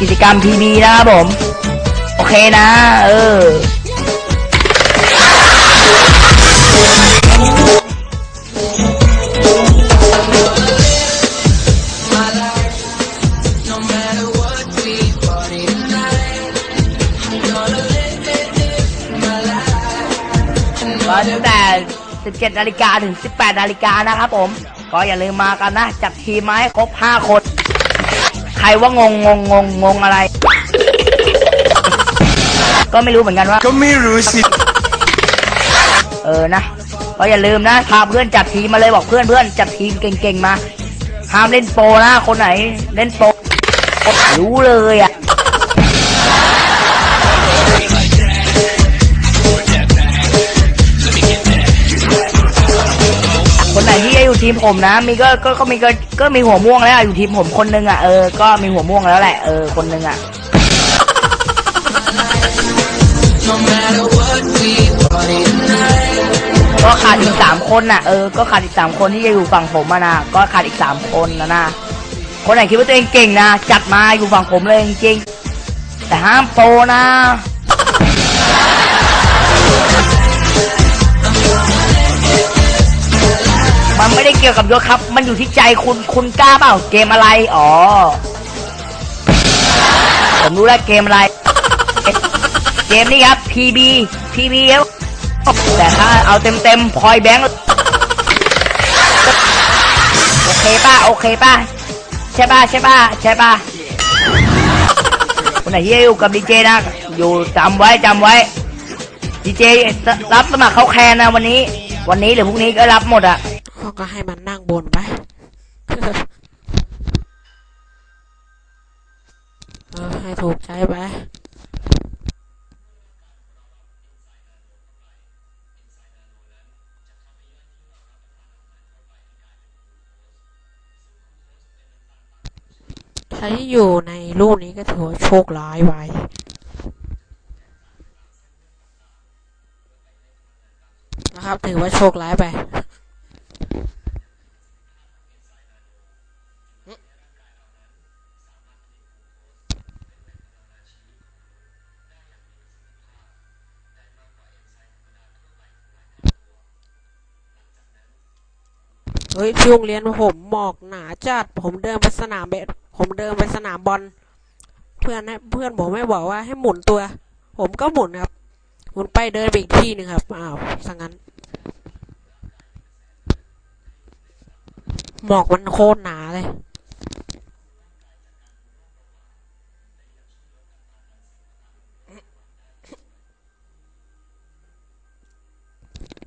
กิจกรรมพีบีนะครับผม โอเคนะ เออ ตั้งแต่ 17 นาฬิกาถึง 18 นาฬิกานะครับผม ก็อย่าลืมมากันนะ จัดทีมมาให้ครบ 5 คน ใครว่างงงงงงงอะไร ก็ไม่รู้เหมือนกันว่า ก็ไม่รู้สิ เออนะก็อย่าลืมนะพาเพื่อนจัดทีมมาเลยบอกเพื่อนเพื่อนจัดทีมเก่งๆมาห้ามเล่นโปรนะคนไหน เล่นโปรรู้เลยอะ ทีมผมนะ มีก็ก็ก็มีก็ก็มีหัวม่วงแล้วอะอยู่ทีมผมคนนึงอะเออก็มีหัวม่วงแล้วแหละเออคนนึงอะก็ขาดอีกสามคนน่ะเออก็ขาดอีกสามคนที่จะอยู่ฝั่งผมอะนะก็ขาดอีกสามคนนะนะคนไหนคิดว่าตัวเองเก่งนะจัดมาอยู่ฝั่งผมเลยจริงๆแต่ห้ามโปรนะ กี่ยวกับยศครับ มันอยู่ที่ใจคุณคุณกล้าเปล่าเกมอะไร อ๋อ ผมรู้แล้วเกมอะไร เกมนี้ครับ PB PB ครับแต่ถ้าเอาเต็มเต็มพอยแบงค์โอเคป่ะโอเคป่ะใช่ป่ะใช่ป่ะใช่ป่ะคนไหนที่อยู่กับดีเจนะ อยู่จำไว้จำไว้ดีเจรับสมัครเข้าแคนนะวันนี้ วันนี้หรือพรุ่งนี้ก็รับหมดอะ ก็ให้มันนั่งบนไป เออ ให้ถูกใจไปใครที่อยู่ในรูปนี้ก็ถือว่าโชคร้ายไว้นะครับ ถือว่าโชคร้ายไป เฮ้ยที่โรงเรียนผมหมอกหนาจัดผมเดินไปสนามเบสผมเดินไปสนามบอลเพื่อนเพื่อนผมไม่บอกว่าให้หมุนตัว ผมก็หมุนครับ หมุนไปเดินไปอีกที่หนึ่งครับอ้าวสังงั้นหมอกมันโคตรหนาเลย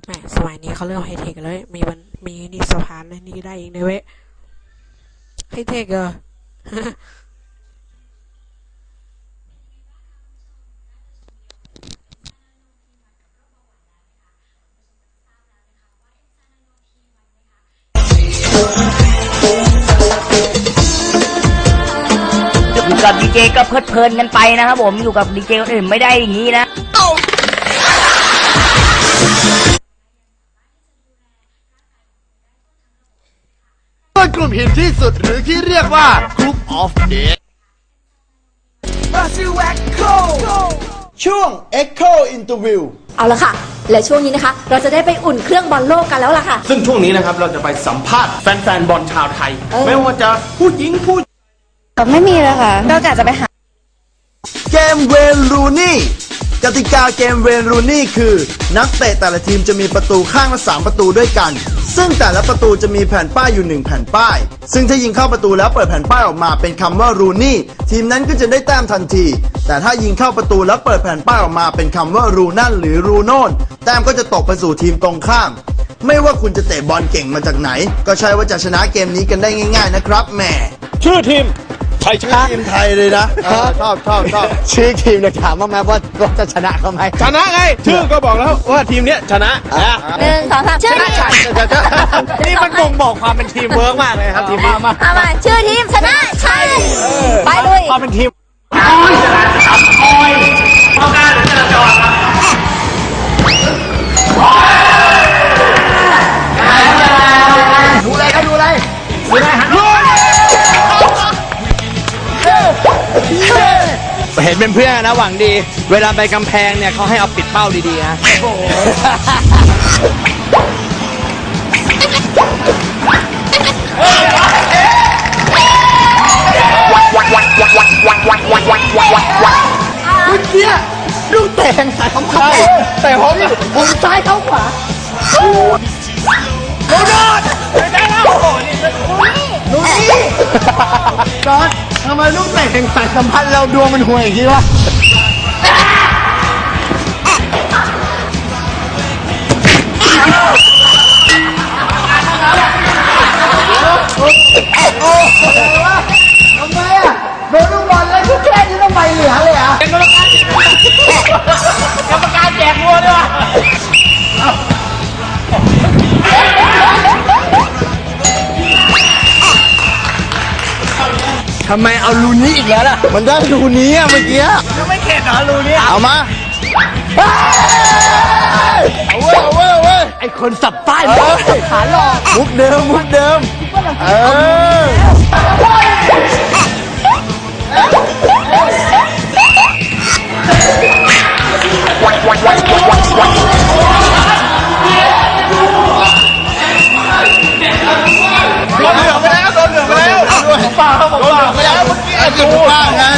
แหมสมัยนี้เขาเริ่มไฮเทคกันแล้วมีมัน มีนี่สะพานนะนี่ได้อีกนะเว้ยไฮเทคเหรออยู่กับดีเจก็เพลิดเพลินกันไปนะครับผมอยู่กับดีเจคนอื่นไม่ได้อย่างนี้นะ กลุ่มหินที่สุดหรือที่เรียกว่า Group of Death ช่วง Echo Interview เอาละค่ะ และช่วงนี้นะคะ เราจะได้ไปอุ่นเครื่องบอลโลกกันแล้วล่ะค่ะ ซึ่งช่วงนี้นะครับเราจะไปสัมภาษณ์แฟนๆบอลชาวไทย เออ ไม่ว่าจะผู้หญิงผู้ไม่มีแล้วค่ะ ก็กะจะไปหา เกมเวนรูนี่กติกาเกมเวนรูนี่คือ นักเตะแต่ละทีมจะมีประตูข้างละ 3 ประตูด้วยกัน ซึ่งแต่ละประตูจะมีแผ่นป้ายอยู่1แผ่นป้าย ซึ่งถ้ายิงเข้าประตูแล้วเปิดแผ่นป้ายออกมาเป็นคำว่ารูนี่ทีมนั้นก็จะได้แต้มทันที แต่ถ้ายิงเข้าประตูแล้วเปิดแผ่นป้ายออกมาเป็นคำว่ารูนั่นหรือรูโน่นแต้มก็จะตกไปสู่ทีมตรงข้าม ไม่ว่าคุณจะเตะบอลเก่งมาจากไหน ก็ใช่ว่าจะชนะเกมนี้กันได้ง่าย ๆ นะครับแหมชื่อทีม ไทยชนะทีมไทยเลยนะเออชอบชอบชอบชื่อทีมเนี่ยถามว่าแม้ว่าว่าจะชนะเขาไหมชนะไงชื่อก็บอกแล้วว่าทีมเนี้ยชนะนะหนึ่งสองสามชื่อทีมนี่มันบ่งบอกความเป็นทีมเวิร์กมากเลยครับทีมนี้มาเอามาชื่อทีมชนะใช่ไปลุยความเป็นทีม เห็นเป็นเพื่อนนะหวังดี เวลาไปกำแพงเนี่ยเขาให้เอาปิดเป้าดีๆฮะ ทำไมลูกเตะแห่งสายสัมพันธ์เราดวงมันห่วยอย่างนี้วะ ทำไมเอาลูนี้อีกแล้วล่ะ มันได้รูนี้อะเมื่อกี้ไม่เข็ดเหรอรูนี้เอามาเอาเว้ยเอาเว้ยเอาเว้ยไอคนสับป้ายขาหลอก มุกเดิมมุกเดิมเออ ผมบอกแล้วเมื่อกี้อาจจะถูกบ้างนะ